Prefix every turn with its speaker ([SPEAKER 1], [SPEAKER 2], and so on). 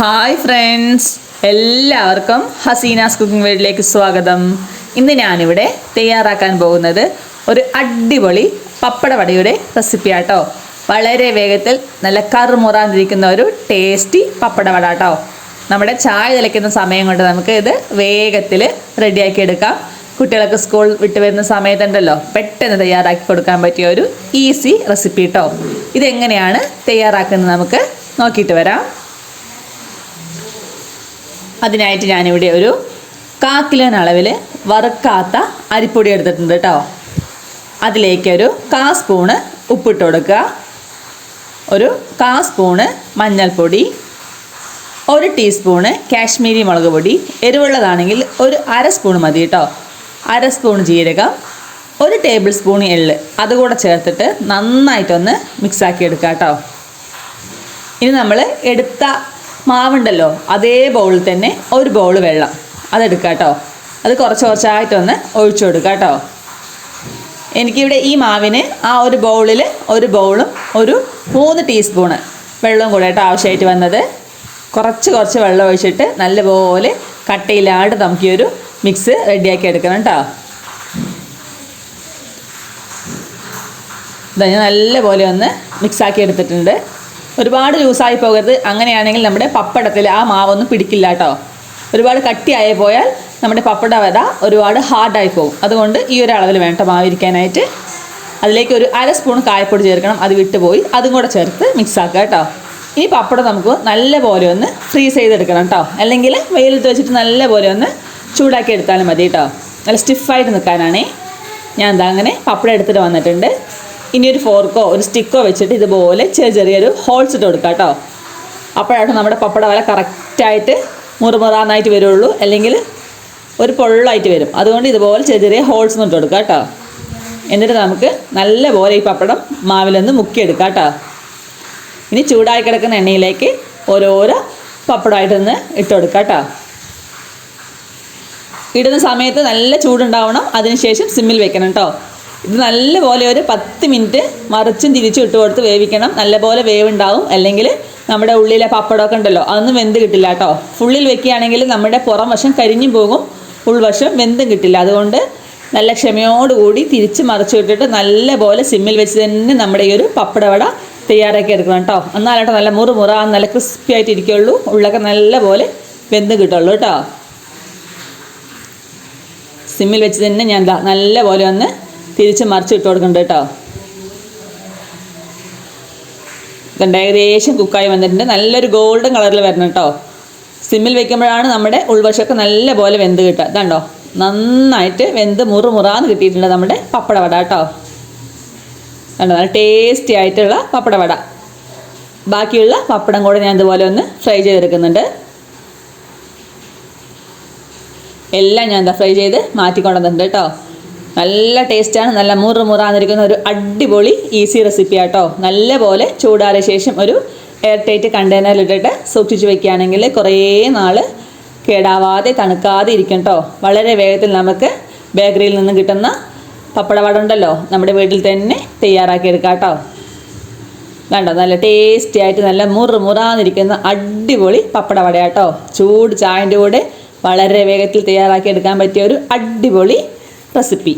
[SPEAKER 1] Hi friends എല്ലാവർക്കും Hasina's cooking വേൾഡിലേക്ക് സ്വാഗതം. ഇന്ന് ഞാനിവിടെ തയ്യാറാക്കാൻ പോകുന്നത് ഒരു അടിപൊളി പപ്പടവടയുടെ റെസിപ്പി ആട്ടോ വളരെ വേഗത്തിൽ നല്ല കറുമുറാന്നിരിക്കുന്ന ഒരു ടേസ്റ്റി പപ്പടവട കേട്ടോ നമ്മുടെ ചായ തിളയ്ക്കുന്ന സമയം കൊണ്ട് നമുക്ക് ഇത് വേഗത്തിൽ റെഡിയാക്കി എടുക്കാം. കുട്ടികൾക്ക് സ്കൂൾ വിട്ട് വരുന്ന സമയത്തുണ്ടല്ലോ പെട്ടെന്ന് തയ്യാറാക്കി കൊടുക്കാൻ പറ്റിയ ഒരു ഈസി റെസിപ്പി കേട്ടോ ഇതെങ്ങനെയാണ് തയ്യാറാക്കുന്നത് നമുക്ക് നോക്കിയിട്ട് വരാം. അതിനായിട്ട് ഞാനിവിടെ ഒരു കാക്കിലൻ അളവിൽ വറുക്കാത്ത അരിപ്പൊടി എടുത്തിട്ടുണ്ട് കേട്ടോ. അതിലേക്കൊരു കാ സ്പൂണ് ഉപ്പിട്ട് കൊടുക്കുക. ഒരു കാ സ്പൂണ് മഞ്ഞൾപ്പൊടി ഒരു ടീസ്പൂണ് കാശ്മീരി മുളക് പൊടി എരിവുള്ളതാണെങ്കിൽ ഒരു അര സ്പൂൺ മതി കേട്ടോ. അര സ്പൂൺ ജീരകം ഒരു ടേബിൾ സ്പൂൺ എള്ള്. അതുകൂടെ ചേർത്തിട്ട് നന്നായിട്ടൊന്ന് മിക്സാക്കി എടുക്കുക കേട്ടോ. ഇനി നമ്മൾ എടുത്ത മാവുണ്ടല്ലോ അതേ ബൗളിൽ തന്നെ ഒരു ബൗൾ വെള്ളം. അതെടുക്കുക കേട്ടോ അത് കുറച്ച് കുറച്ചായിട്ടൊന്ന് ഒഴിച്ചു കൊടുക്കുക കേട്ടോ എനിക്കിവിടെ ഈ മാവിന് ആ ഒരു ബൗളിൽ ഒരു ബൗളും ഒരു മൂന്ന് ടീസ്പൂണ് വെള്ളവും കൂടെ കേട്ടോ ആവശ്യമായിട്ട് വന്നത്. കുറച്ച് കുറച്ച് വെള്ളം ഒഴിച്ചിട്ട് നല്ലപോലെ കട്ടയിലാണ്ട് നമുക്ക് ഈ ഒരു മിക്സ് റെഡിയാക്കി എടുക്കണം കേട്ടോ ഇതാ ഞാൻ നല്ലപോലെ ഒന്ന് മിക്സാക്കി എടുത്തിട്ടുണ്ട്. ഒരുപാട് ലൂസായി പോകരുത്. അങ്ങനെയാണെങ്കിൽ നമ്മുടെ പപ്പടത്തിൽ ആ മാവൊന്നും പിടിക്കില്ല കേട്ടോ. ഒരുപാട് കട്ടിയായി പോയാൽ നമ്മുടെ പപ്പട വട ഒരുപാട് ഹാർഡായി പോകും. അതുകൊണ്ട് ഈ ഒരു അളവിൽ വേണ്ട മാവിരിക്കാനായിട്ട് അതിലേക്ക് ഒരു അര സ്പൂൺ കായപ്പൊടി ചേർക്കണം. അത് വിട്ടുപോയി. അതും കൂടെ ചേർത്ത് മിക്സ് ആക്കുക കേട്ടോ. ഇനി പപ്പടം നമുക്ക് നല്ല പോലെ ഒന്ന് ഫ്രീസ് ചെയ്തെടുക്കണം കേട്ടോ. അല്ലെങ്കിൽ വെയിലത്ത് വെച്ചിട്ട് നല്ല പോലെ ഒന്ന് ചൂടാക്കി എടുത്താലും മതി കേട്ടോ. നല്ല സ്റ്റിഫായിട്ട് നിൽക്കാനാണേ. ഞാൻ എന്താ അങ്ങനെ പപ്പടം എടുത്തിട്ട് വന്നിട്ടുണ്ട്. ഇനി ഒരു ഫോർക്കോ ഒരു സ്റ്റിക്കോ വെച്ചിട്ട് ഇതുപോലെ ചെറിയ ചെറിയൊരു ഹോൾസ് ഇട്ട് കൊടുക്കുക കേട്ടോ അപ്പോഴാണ് നമ്മുടെ പപ്പട വല കറക്റ്റായിട്ട് മുറുമുറാന്നായിട്ട് വരുള്ളൂ. അല്ലെങ്കിൽ ഒരു പൊള്ളായിട്ട് വരും. അതുകൊണ്ട് ഇതുപോലെ ചെറിയ ചെറിയ ഹോൾസ് ഇട്ട് കൊടുക്കുക കേട്ടോ എന്നിട്ട് നമുക്ക് നല്ല പോലെ ഈ പപ്പടം മാവിലൊന്ന് മുക്കിയെടുക്കാം കേട്ടോ ഇനി ചൂടായി കിടക്കുന്ന എണ്ണയിലേക്ക് ഓരോരോ പപ്പടമായിട്ടൊന്ന് ഇട്ട് കൊടുക്കുക കേട്ടോ ഇടുന്ന സമയത്ത് നല്ല ചൂടുണ്ടാവണം. അതിനുശേഷം സിമ്മിൽ വെക്കണം കേട്ടോ ഇത് നല്ലപോലെ ഒരു പത്ത് മിനിറ്റ് മറിച്ചും തിരിച്ചും ഇട്ട് കൊടുത്ത് വേവിക്കണം. നല്ലപോലെ വേവുണ്ടാവും. അല്ലെങ്കിൽ നമ്മുടെ ഉള്ളിലെ പപ്പടമൊക്കെ ഉണ്ടല്ലോ അതൊന്നും വെന്ത് കിട്ടില്ല കേട്ടോ. ഫുള്ളിൽ വെക്കുകയാണെങ്കിൽ നമ്മുടെ പുറം വശം കരിഞ്ഞും പോകും ഉൾവശം വെന്തും കിട്ടില്ല. അതുകൊണ്ട് നല്ല ക്ഷമയോടുകൂടി തിരിച്ച് മറിച്ച് ഇട്ടിട്ട് നല്ലപോലെ സിമ്മിൽ വെച്ച് തന്നെ നമ്മുടെ ഈ ഒരു പപ്പടവട തയ്യാറാക്കി എടുക്കണം കേട്ടോ. എന്നാലാട്ടോ നല്ല മുറു മുറ നല്ല ക്രിസ്പി ആയിട്ട് ഇരിക്കുള്ളൂ. ഉള്ളൊക്കെ നല്ലപോലെ വെന്ത് കിട്ടുള്ളൂ കേട്ടോ. സിമ്മിൽ വെച്ച് തന്നെ ഞാൻ നല്ല പോലെ ഒന്ന് തിരിച്ച് മറിച്ച് ഇട്ട് കൊടുക്കുന്നുണ്ട് കേട്ടോ. ഇതുണ്ട് ഏകദേശം കുക്കായി വന്നിട്ടുണ്ട്. നല്ലൊരു ഗോൾഡൻ കളറിൽ വരണം കേട്ടോ. സിമ്മിൽ വെക്കുമ്പോഴാണ് നമ്മുടെ ഉൾവശമൊക്കെ നല്ല പോലെ വെന്ത് കിട്ടുക. ഇതാണ്ടോ? നന്നായിട്ട് വെന്ത് മുറുമുറാന്ന് കിട്ടിയിട്ടുണ്ട് നമ്മുടെ പപ്പടവട കേട്ടോ. കണ്ടോ നല്ല ടേസ്റ്റി ആയിട്ടുള്ള പപ്പടവട. ബാക്കിയുള്ള പപ്പടം കൂടെ ഞാൻ ഇതുപോലെ ഒന്ന് ഫ്രൈ ചെയ്തെടുക്കുന്നുണ്ട്. എല്ലാം ഞാൻ എന്താ ഫ്രൈ ചെയ്ത് മാറ്റിക്കൊണ്ടുവന്നിട്ടുണ്ട് കേട്ടോ. നല്ല ടേസ്റ്റാണ് നല്ല മുറു മുറാന്നിരിക്കുന്ന ഒരു അടിപൊളി ഈസി റെസിപ്പി ആട്ടോ. നല്ല പോലെ ചൂടാറിയ ശേഷം ഒരു എയർ ടൈറ്റ് കണ്ടെയ്നറിലിട്ടിട്ട് സൂക്ഷിച്ച് വെക്കുകയാണെങ്കിൽ കുറേ നാൾ കേടാവാതെ തണുക്കാതെ ഇരിക്കും കേട്ടോ വളരെ വേഗത്തിൽ നമുക്ക് ബേക്കറിയിൽ നിന്ന് കിട്ടുന്ന പപ്പടവട ഉണ്ടല്ലോ നമ്മുടെ വീട്ടിൽ തന്നെ തയ്യാറാക്കി എടുക്കാം കേട്ടോ വേണ്ട നല്ല ടേസ്റ്റി ആയിട്ട് നല്ല മുറു മുറാന്നിരിക്കുന്ന അടിപൊളി പപ്പടവടയാട്ടോ ചൂട് ചായന്റെ കൂടെ വളരെ വേഗത്തിൽ തയ്യാറാക്കി എടുക്കാൻ പറ്റിയ ഒരു അടിപൊളി റെസിപ്പി